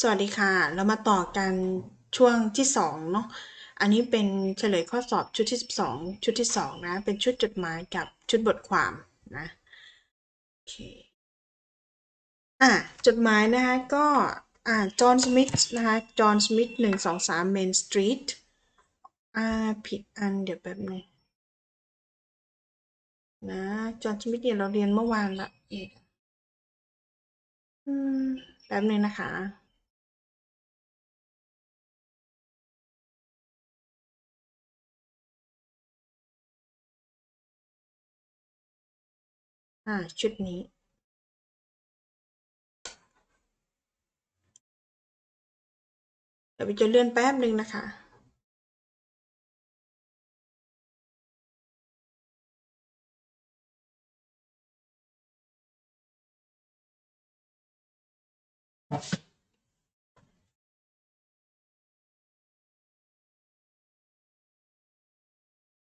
สวัสดีค่ะ เรามาต่อกันช่วงที่สองเนาะ อันนี้เป็นเฉลยข้อสอบชุดที่ 12 ชุดที่สองนะ เป็นชุดจดหมายกับชุดบทความนะโอเคอะจดหมายนะคะก็อ่าจอห์นสมิธนะคะจอห์นสมิธหนึ่งสองสามเมนสตรีทอ่าผิดอันเดี๋ยวแป๊บนึงนะจอห์นสมิธเนี่ยเราเรียนเมื่อวานละอืมแป๊บนึงนะคะ อ่า ชุดนี้ เดี๋ยวไปจะเลื่อนแป๊บหนึ่งนะคะ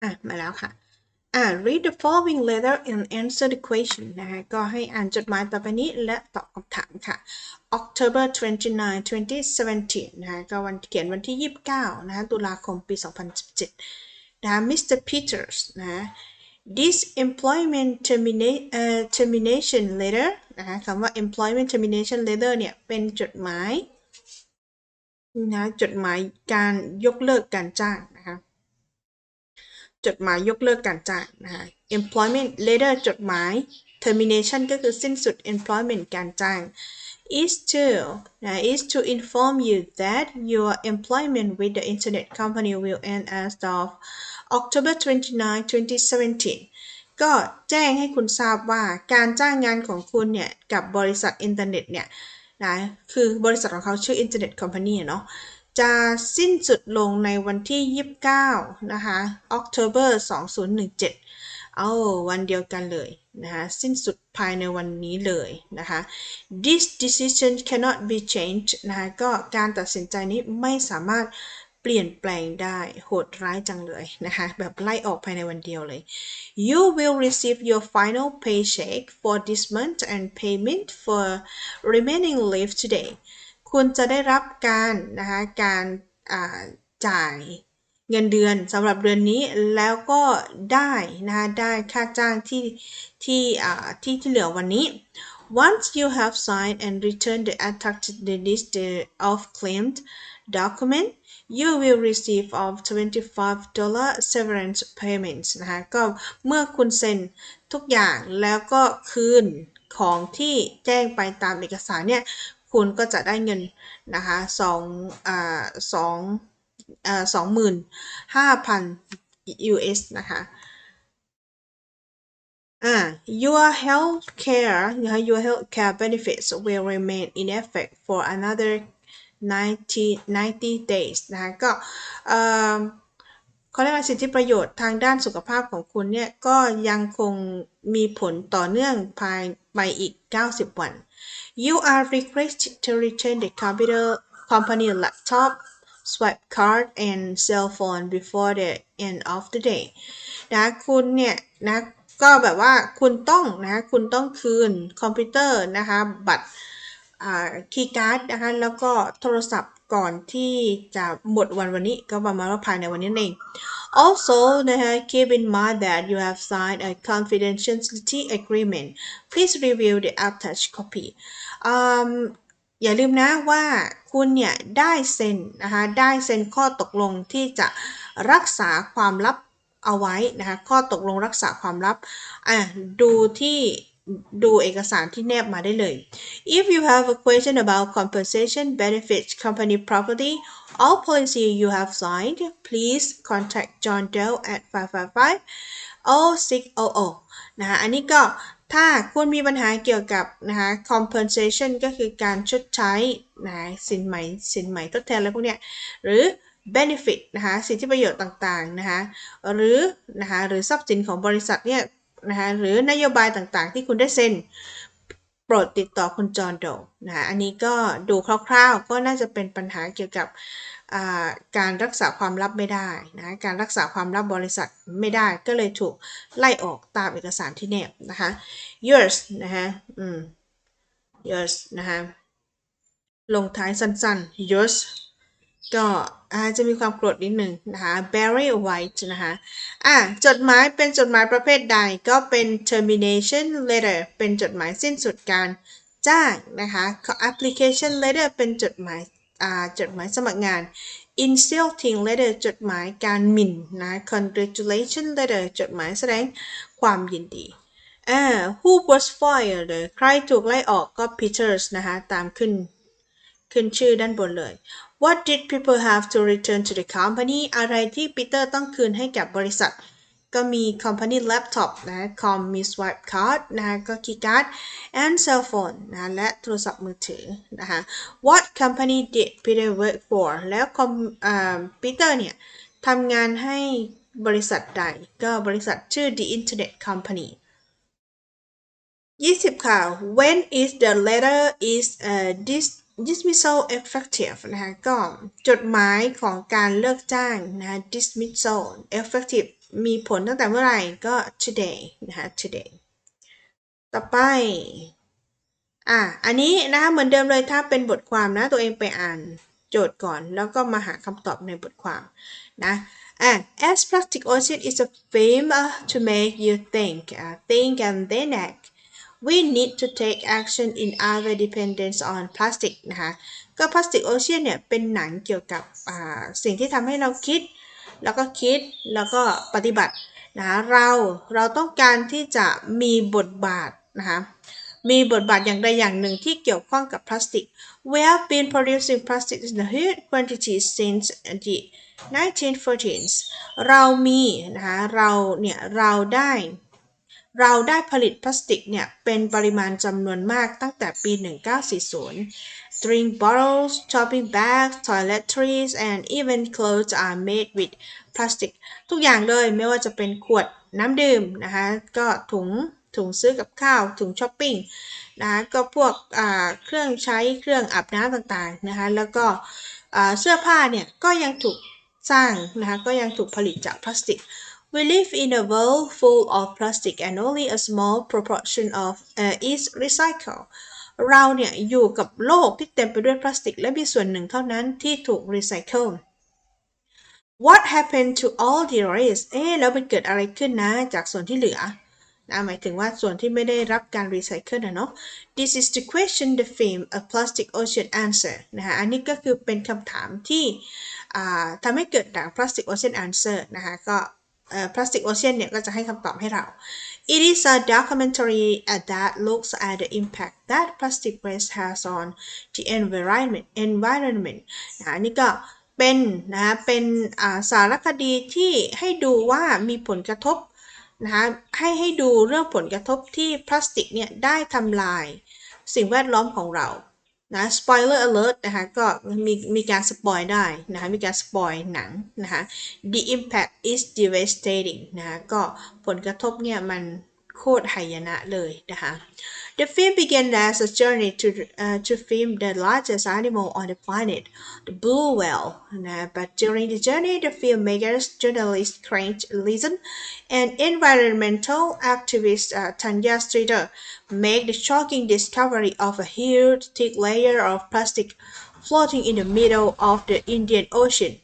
อะ มาแล้วค่ะ อ่า read the following letter and answer the question นะคะก็ให้อ่านจดหมายต่อไปนี้และตอบคำถามค่ะ October 29 2017นะคะก็วันเขียนวันที่ 29นะคะตุลาคมปี 2017นะคะ Mr. Peters นะ this employment terminate uh, termination letter นะคะคำว่า employment termination letter เนี่ย เป็นจดหมายนะจดหมายการยกเลิกการจ้างนะคะ จดหมายยกเลิกการจ้างนะคะ employment letter จดหมาย termination ก็คือสิ้นสุด employment การจ้าง is to นะ is to inform you that your employment with the internet company will end as of October 29 2017 ก็แจ้งให้คุณทราบว่าการจ้างงานของคุณเนี่ย กับบริษัทอินเทอร์เน็ตเนี่ยนะคือบริษัทของเขาชื่อ Internet Company เนาะ จะสิ้นสุดลงในวันที่ 29 นะคะ October 2017 เอาวันเดียวกันเลยนะคะสิ้นสุดภายในวันนี้เลยนะคะ this decision cannot be changed นะคะก็การตัดสินใจนี้ไม่สามารถเปลี่ยนแปลงได้โหดร้ายจังเลยนะคะแบบไล่ออกภายในวันเดียวเลย you will receive your final paycheck for this month and payment for remaining leave today คุณจะได้รับการนะคะการจ่ายเงินเดือนสำหรับเดือนนี้แล้วก็ได้นะคะได้ค่าจ้างที่ที่ที่ที่เหลือวันนี้ Once you have signed and returned the attached list of claimed document you will receive of 25 dollar severance payments นะคะก็เมื่อคุณเซ็นทุกอย่างแล้วก็คืนของที่แจ้งไปตามเอกสารเนี่ย คุณก็จะได้เงินนะคะสองอ่าสองอ่าสองหมื่นห้าพัน US นะคะอ่า your health care นะคะ your health care benefits will remain in effect for another 90 90 days นะคะก็เอ่อเขาเรียกว่าสิทธิประโยชน์ทางด้านสุขภาพของคุณเนี่ย ก็ยังคงมีผลต่อเนื่องภายไปอีก 90 วัน You are requested to return the computer, company laptop swipe card and cell phone before the end of the day นะคุณเนี่ยนะก็แบบว่าคุณต้องนะคุณต้องคืนคอมพิวเตอร์นะคะบัตรคีย์การ์ดนะคะแล้วก็โทรศัพท์ก่อนที่จะหมดวันวันนี้ก็ประมาณว่าภายในวันนี้เอง also นะคะ keep in mind that you have signed a confidentiality agreement please review the attached copy อย่าลืมนะว่าคุณเนี่ยได้เซ็นนะคะได้เซ็นข้อตกลงที่จะรักษาความลับเอาไว้นะคะข้อตกลงรักษาความลับอะดูที่ ดูเอกสารที่แนบมาได้เลย if you have a question about compensation benefits company property or policy you have signed please contact John Doe at 555 0600นะคะอันนี้ก็ถ้าคุณมีปัญหาเกี่ยวกับนะคะ compensation ก็คือการชดใช้นะะสินไหม่สินไหม่ทดแทนอะไรพวกเนี้ยหรือ benefit นะคะสิทธิประโยชน์ต่างๆนะคะหรือนะคะหรือทรัพย์สินของบริษัทเนี่ย นะคะหรือนโยบายต่างๆ ที่คุณได้เซ็นโปรดติดต่อคุณจอห์นโดนะคะอันนี้ก็ดูคร่าวๆ ก็น่าจะเป็นปัญหาเกี่ยวกับการรักษาความลับไม่ได้นะการรักษาความลับบริษัทไม่ได้ก็เลยถูกไล่ออกตามเอกสารที่แนบนะคะ yours นะคะอืม yours นะคะลงท้ายสั้นๆ yours ก็อาจจะมีความโกรธนิดหนึ่งนะคะ very white นะคะอะจดหมายเป็นจดหมายประเภทใดก็เป็น termination letter เป็นจดหมายสิ้นสุดการจ้างนะคะ application letter เป็นจดหมายอ่าจดหมายสมัครงาน insulting letter จดหมายการหมิ่นนะ congratulation letter จดหมายแสดงความยินดีอ่า who was fired ใครถูกไล่ออกก็ Peters นะคะ ตามขึ้นขึ้นชื่อด้านบนเลย What did people have to return to the company อะไรที่ปีเตอร์ต้องคืนให้กับบริษัท ก็มี company laptop นะคอมมี swipe card นะก็ key card and cell phone นะและโทรศัพท์มือถือนะคะ What company did Peter work for แล้วคอมปีเตอร์เนี่ยทำงานให้บริษัทใด ก็บริษัทชื่อ The Internet Company 20 ค่ะ when is the letter is uh, dis dismissal effective นะคะก็จดหมายของการเลิกจ้างนะะ dismissal effective มีผลตั้งแต่เมื่อไหร่ก็ today นะคะ today ต่อไป อะ อันนี้นะคะเหมือนเดิมเลยถ้าเป็นบทความนะตัวเองไปอ่านโจทย์ก่อน แล้วก็มาหาคำตอบในบทความนะอะ as plastic ocean is a film uh, to make you think uh, think and then act we need to take action in other dependence on plastic นะคะ ก็ plastic ocean เนี่ยเป็นหนังเกี่ยวกับสิ่งที่ทำให้เราคิด แล้วก็คิดแล้วก็ปฏิบัตินะคะเราเราต้องการที่จะมีบทบาทนะคะมีบทบาทอย่างใดอย่างหนึ่งที่เกี่ยวข้องกับพลาสติก We have been producing plastic in a huge quantity since the 1914s เรามีนะคะเราเนี่ยเราได้ เราได้ผลิตพลาสติกเนี่ยเป็นปริมาณจำนวนมากตั้งแต่ปี 1940 Drink bottles, shopping bags, toiletries, and even clothes are made with plastic ทุกอย่างเลยไม่ว่าจะเป็นขวดน้ำดื่มนะคะก็ถุงถุงซื้อกับข้าว ถุงช้อปปิ้งนะคะก็พวกเครื่องใช้เครื่องอาบน้ำต่างๆนะคะแล้วก็เสื้อผ้าเนี่ยก็ยังถูกสร้างนะคะก็ยังถูกผลิตจากพลาสติก We live in a world full of plastic and only a small proportion of uh, is recycled เราเนี่ยอยู่กับโลกที่เต็มไปด้วยพลาสติก และมีส่วนหนึ่งเท่านั้นที่ถูกรีไซเคิล What happened to all the rest เอ๊ะแล้วมันเกิดอะไรขึ้นนะ จากส่วนที่เหลือนะหมายถึงว่าส่วนที่ไม่ได้รับการรีไซเคิลนะเนาะ This is the question the film A Plastic Ocean answer นะคะอันนี้ก็คือเป็นคำถามที่ทำให้เกิดดัง Plastic Ocean answer นะคะก็ Plastic Ocean เนี่ยก็จะให้คำตอบให้เรา It is a documentary that looks at the impact that plastic waste has on the environment environment นะนี่ก็เป็นนะเป็นสารคดีที่ให้ดูว่ามีผลกระทบนะคะให้ให้ดูเรื่องผลกระทบที่พลาสติกเนี่ยได้ทำลายสิ่งแวดล้อมของเรา นะ spoiler alert นะคะก็มีมีการสปอยได้นะคะมีการสปอยหนังนะคะ the impact is devastating นะคะก็ผลกระทบเนี่ยมัน โคตรหายนะเลยนะคะ The film began as a journey to uh, to film the largest animal on the planet, the blue whale. Uh, but during the journey, the filmmakers, journalist Craig Leeson, and environmental activist uh, Tanya Streeter make the shocking discovery of a huge thick layer of plastic floating in the middle of the Indian Ocean.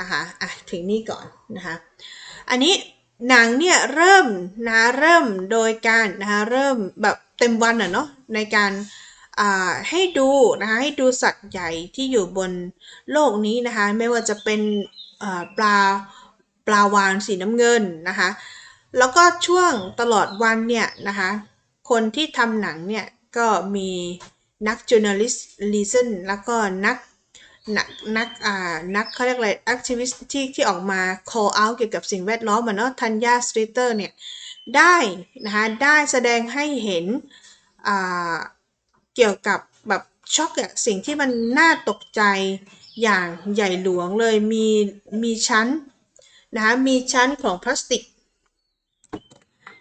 นะคะอ่ะถึงนี่ก่อนนะคะอันนี้ หนังเนี่ยเริ่มนะเริ่มโดยการนะคะเริ่มแบบเต็มวันอะเนาะในการให้ดูนะคะให้ดูสัตว์ใหญ่ที่อยู่บนโลกนี้นะคะไม่ว่าจะเป็นปลาปลาวานสีน้ำเงินนะคะแล้วก็ช่วงตลอดวันเนี่ยนะคะคนที่ทำหนังเนี่ยก็มีนัก journalist listen แล้วก็นัก นักนักอ่านักเขาเรียกอะไร activist ที่ที่ออกมา call out เกี่ยวกับสิ่งแวดล้อมเหมือนเนาะทันยาสตรีเตอร์เนี่ยได้นะคะได้แสดงให้เห็นอ่าเกี่ยวกับแบบช็อกอะสิ่งที่มันน่าตกใจอย่างใหญ่หลวงเลยมีมีชั้นนะคะมีชั้นของพลาสติก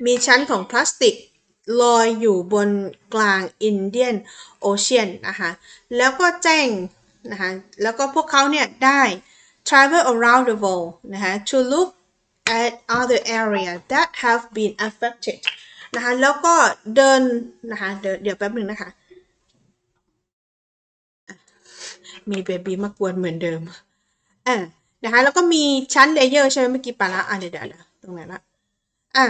มีชั้นของพลาสติกลอยอยู่บนกลางอินเดียนโอเชียนนะคะแล้วก็แจ้ง นะคะแล้วก็พวกเขาเนี่ยได้ travel around the world นะคะ to look at other area that have been affected นะคะแล้วก็เดินนะคะเดี๋ยวแป๊บหนึ่งนะคะ มีเบบีมากวนเหมือนเดิมอ่านะคะแล้วก็มีชั้นเลเยอร์ใช่ไหมเมื่อกี้ปาละอะเดี๋ยวเดี๋ยวตรงไหนละอ่า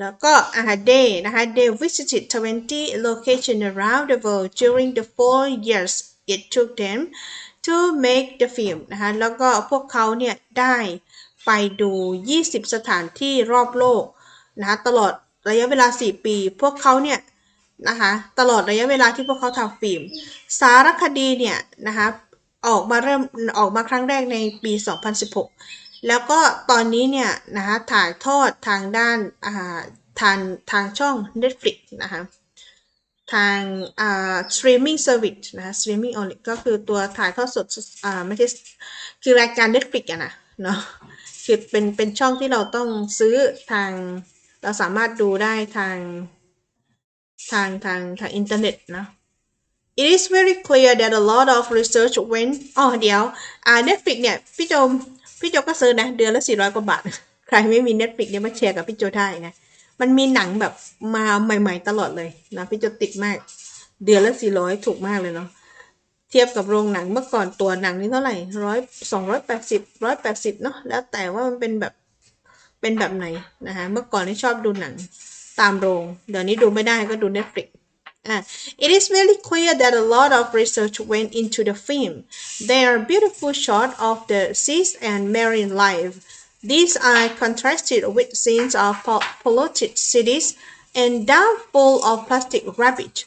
แล้วก็อ่า day นะคะ they visited 20 locations around the world during the four years it took them to make the film นะคะแล้วก็พวกเขาเนี่ยได้ไปดู 20 สถานที่รอบโลกนะคะตลอดระยะเวลา 4 ปี พวกเขาเนี่ยนะคะตลอดระยะเวลาที่พวกเขาทำฟิล์ม สารคดีเนี่ยนะคะออกมาเริ่มออกมาครั้งแรกในปี 2016 แล้วก็ตอนนี้เนี่ยนะคะถ่ายทอดทางด้านาทางทางช่อง Netflix นะคะ ทางอ่า streaming service นะคะ streaming only ก็คือตัวถ่ายทอดสดอ่าไม่ใช่คือรายการ Netflix อะนะเนาะคือเป็นเป็นช่องที่เราต้องซื้อทางเราสามารถดูได้ทางทางทางทางอินเทอร์เน็ตเนาะ It is very clear that a lot of research went อ๋อเดี๋ยวอ่า Netflix เนี่ย พี่โจมพี่โจก็ซื้อนะ เดือนละ400 กว่าบาท ใครไม่มี Netflix เนี่ยมาแชร์กับพี่โจได้นะ มันมีหนังแบบมาใหม่ ๆ ตลอดเลยนะพี่โจติดมาก เดือนละ400ถูกมากเลยเนาะเทียบกับโรงหนังเมื่อก่อนตัวหนังนี่เท่าไหร่ร้อยสองร้อยแปดสิบร้อยแปดสิบเนาะแล้วแต่ว่ามันเป็นแบบเป็นแบบไหนนะคะเมื่อก่อนนี่ชอบดูหนังตามโรง เดี๋ยวนี้ดูไม่ได้ก็ดู Netflix Uh, it is very clear that a lot of research went into the film. There are beautiful shots of the seas and marine life. These are contrasted with scenes of polluted cities and dump full of plastic rubbish.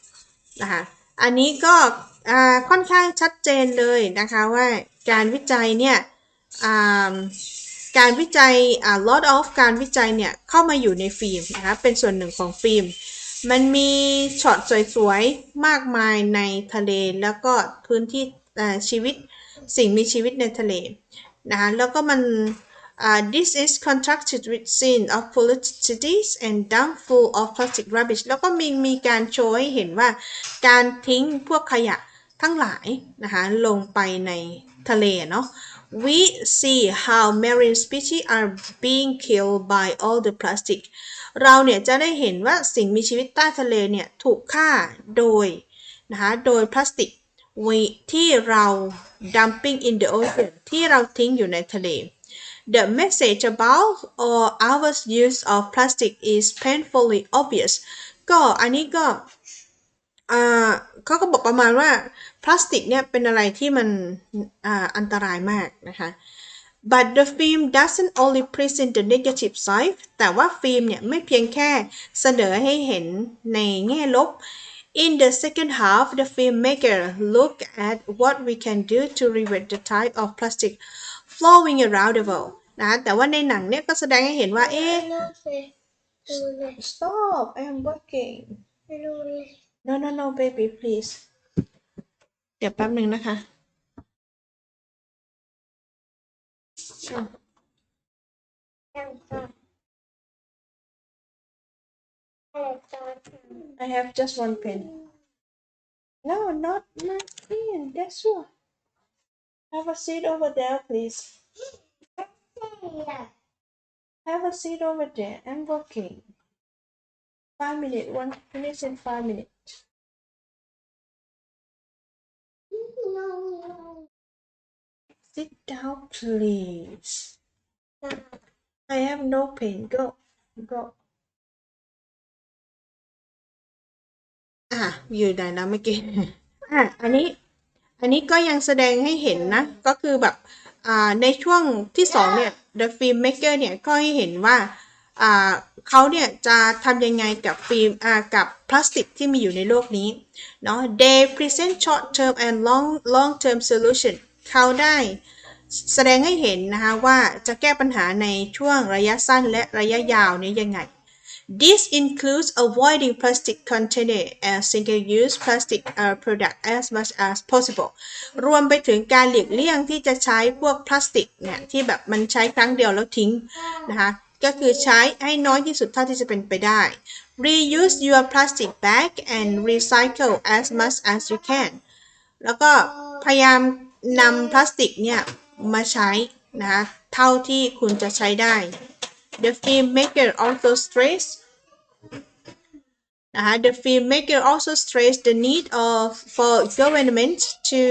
นะคะอันนี้ก็ค่อนข้างชัดเจนเลยนะคะว่าการวิจัยเนี่ยการวิจัย lot of การวิจัยเนี่ยเข้ามาอยู่ในฟิล์มนะคะเป็นส่วนหนึ่งของฟิล์ม มันมีช็อตสวยๆ มากมายในทะเลแล้วก็พื้นที่ชีวิตสิ่งมีชีวิตในทะเลนะคะแล้วก็มัน อ่า this is contrasted with scene of polluted cities and dump full of plastic rubbish แล้วก็มีมีการโชว์ให้เห็นว่าการทิ้งพวกขยะทั้งหลายนะคะลงไปในทะเลเนาะ we see how marine species are being killed by all the plastic เราเนี่ยจะได้เห็นว่าสิ่งมีชีวิตใต้ทะเลเนี่ยถูกฆ่าโดยนะคะโดยพลาสติกที่เรา dumping in the ocean ที่เราทิ้งอยู่ในทะเล The message about or our use of plastic is painfully obvious ก็อันนี้ก็อ่าเขาก็บอกประมาณว่าพลาสติกเนี่ยเป็นอะไรที่มันอ่าอันตรายมากนะคะ but the film doesn't only present the negative side แต่ว่าฟิล์มเนี่ยไม่เพียงแค่เสนอให้เห็นในแง่ลบ In the second half, the filmmaker look at what we can do to reverse the tide of plastic flowing around the world นะ แต่ว่าในหนังเนี่ยก็แสดงให้เห็นว่า เอ๊ะ stop I'm working no no no baby please เดี๋ยวแป๊บหนึ่งนะคะอะ I have just one pen. No, not my pen. That's one. Have a seat over there, please. Have a seat over there. I'm working. Five minutes. One finish in five minutes. Sit down, please. I have no pain. Go. Go. Ah, you dare là mới อันนี้ก็ยังแสดงให้เห็นนะ ก็คือแบบในช่วงที่สองเนี่ย The Filmmaker เนี่ยก็ให้เห็นว่าเขาเนี่ยจะทำยังไงกับฟิล์มกับพลาสติกที่มีอยู่ในโลกนี้เนาะ They present short term and long long term solution เขาได้แสดงให้เห็นนะคะว่าจะแก้ปัญหาในช่วงระยะสั้นและระยะยาวนี้ยังไง This includes avoiding plastic container and single-use plastic uh, product as much as possible รวมไปถึงการหลีกเลี่ยงที่จะใช้พวกพลาสติกเนี่ยที่แบบมันใช้ครั้งเดียวแล้วทิ้งนะคะ ก็คือใช้ให้น้อยที่สุดเท่าที่จะเป็นไปได้ Reuse your plastic bag and recycle as much as you can แล้วก็พยายามนำพลาสติกเนี่ยมาใช้นะคะเท่าที่คุณจะใช้ได้ The filmmaker also stressed นะคะ the filmmaker also stressed the need of for government to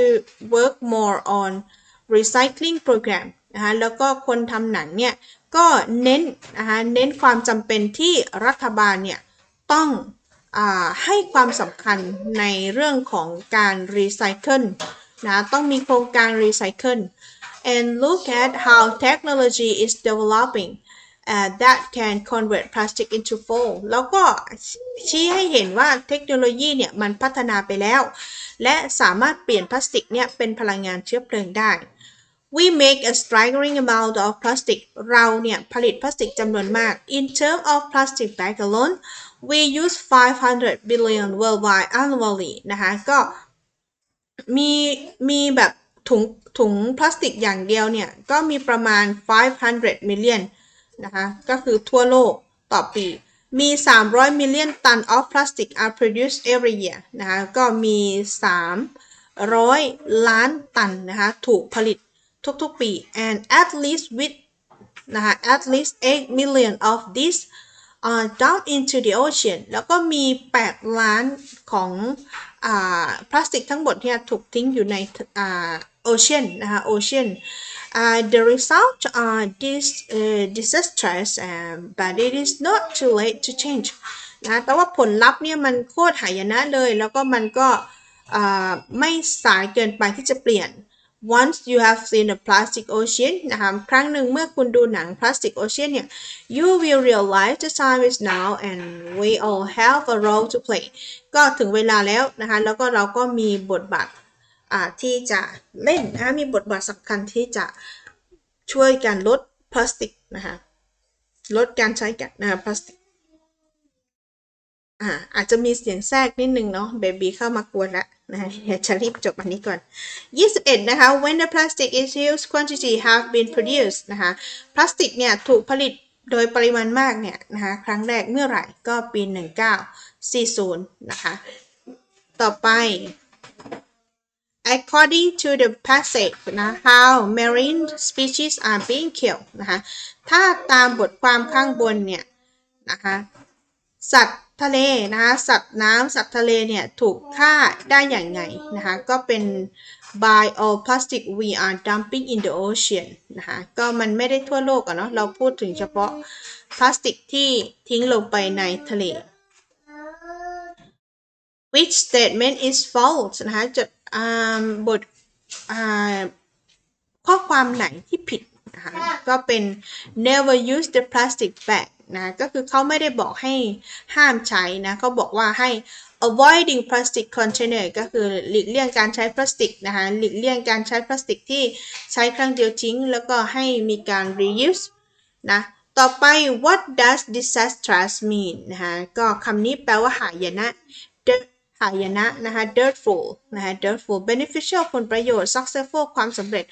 work more on recycling program นะคะแล้วก็คนทำหนังเนี่ย ก็เน้นนะคะเน้นความจำเป็นที่รัฐบาลเนี่ย ต้องอให้ความสำคัญในเรื่องของการรีไซเคิลนะต้องมีโครงการรีไซเคิล and look at how technology is developing that can convert plastic into foam แล้วก็ชี้ให้เห็นว่าเทคโนโลยีเนี่ยมันพัฒนาไปแล้ว และสามารถเปลี่ยนพลาสติกเนี่ยเป็นพลังงานเชื้อเพลิงได้ We make a staggering amount of plastic เราเนี่ย ผลิตพลาสติกจำนวนมาก In terms of plastic bag alone we use 500 billion worldwide annually นะคะ ก็มี มีแบบถุงถุงพลาสติกอย่างเดียวเนี่ย ก็มีประมาณ 500 million นะคะก็คือทั่วโลกต่อปี มี 300 million ton of plastic are produced every year นะคะก็มี 300 ล้านตันนะคะถูกผลิตทุกๆปี and at least with นะคะ at least 8 million of this are dumped into the ocean แล้วก็มี 8 ล้านของอพลาสติกทั้งหมดเนี่ยถูกทิ้งอยู่ในอ่า ocean นะคะ ocean uh, the result are this uh, disastrous um, but it is not too late to change นะแต่ว่าผลลัพธ์เนี่ยมันโคตรหายนะเลย แล้วก็มันก็อ่าไม่สายเกินไปที่จะเปลี่ยน once you have seen a plastic ocean นะคะครั้งหนึ่งเมื่อคุณดูหนัง plastic ocean เนี่ย you will realize the time is now and we all have a role to play ก็ถึงเวลาแล้วนะคะ แล้วก็เราก็มีบทบาท ที่จะเล่นนะคะมีบทบาทสำคัญที่จะช่วยกันลดพลาสติกนะคะลดการใช้กันนะพลาสติกอ่าอาจจะมีเสียงแทรกนิดนึงเนาะเบบีเข้ามากวนล้วนะคะเดี๋ยวจะรีบจบอันนี้ก่อน 21 นะคะ when the plastic is huge quantity have been produced นะคะพลาสติกเนี่ยถูกผลิตโดยปริมาณมากเนี่ยนะคะครั้งแรกเมื่อไหร่ก็ปี 1940 นะคะ ต่อไป according to the passage นะ how marine species are being killed นะคะ ถ้าตามบทความข้างบนเนี่ยนะคะ สัตว์ทะเลนะคะสัตว์น้ำสัตว์ทะเลเนี่ยถูกฆ่าได้อย่างไงนะคะ ก็เป็น by all plastic we are dumping in the ocean นะคะ ก็มันไม่ได้ทั่วโลกอะเนาะ เราพูดถึงเฉพาะพลาสติกที่ทิ้งลงไปในทะเล which statement is false นะคะจด บทข้อความไหนที่ผิดนะคะก็เป็น never use the plastic bag นะก็คือเขาไม่ได้บอกให้ห้ามใช้นะเขาบอกว่าให้ avoiding plastic container ก็คือหลีกเลี่ยงการใช้พลาสติกนะคะหลีกเลี่ยงการใช้พลาสติกที่ใช้ครั้งเดียวทิ้ง แล้วก็ให้มีการ reuse นะต่อไป what does disastrous mean นะคะก็คำนี้แปลว่าหายนะ หายนะนะคะ dirtful นะคะ dirtful beneficial ผลประโยชน์ successful ความสำเร็จ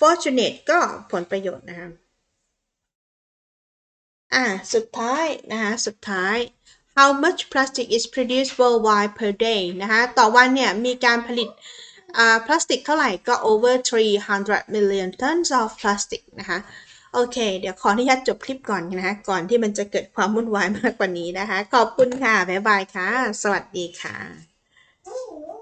fortunate ก็ผลประโยชน์นะคะอ่าสุดท้ายนะคะสุดท้าย how much plastic is produced worldwide per day นะคะต่อวันเนี่ยมีการผลิตอ่าพลาสติกเท่าไหร่ก็ over 300 million tons of plastic นะคะโอเค เดี๋ยวขออนุญาตจบคลิปก่อนนะคะก่อนที่มันจะเกิดความวุ่นวายมากกว่านี้นะคะ ขอบคุณค่ะ บ๊ายบายค่ะ สวัสดีค่ะ Ooh.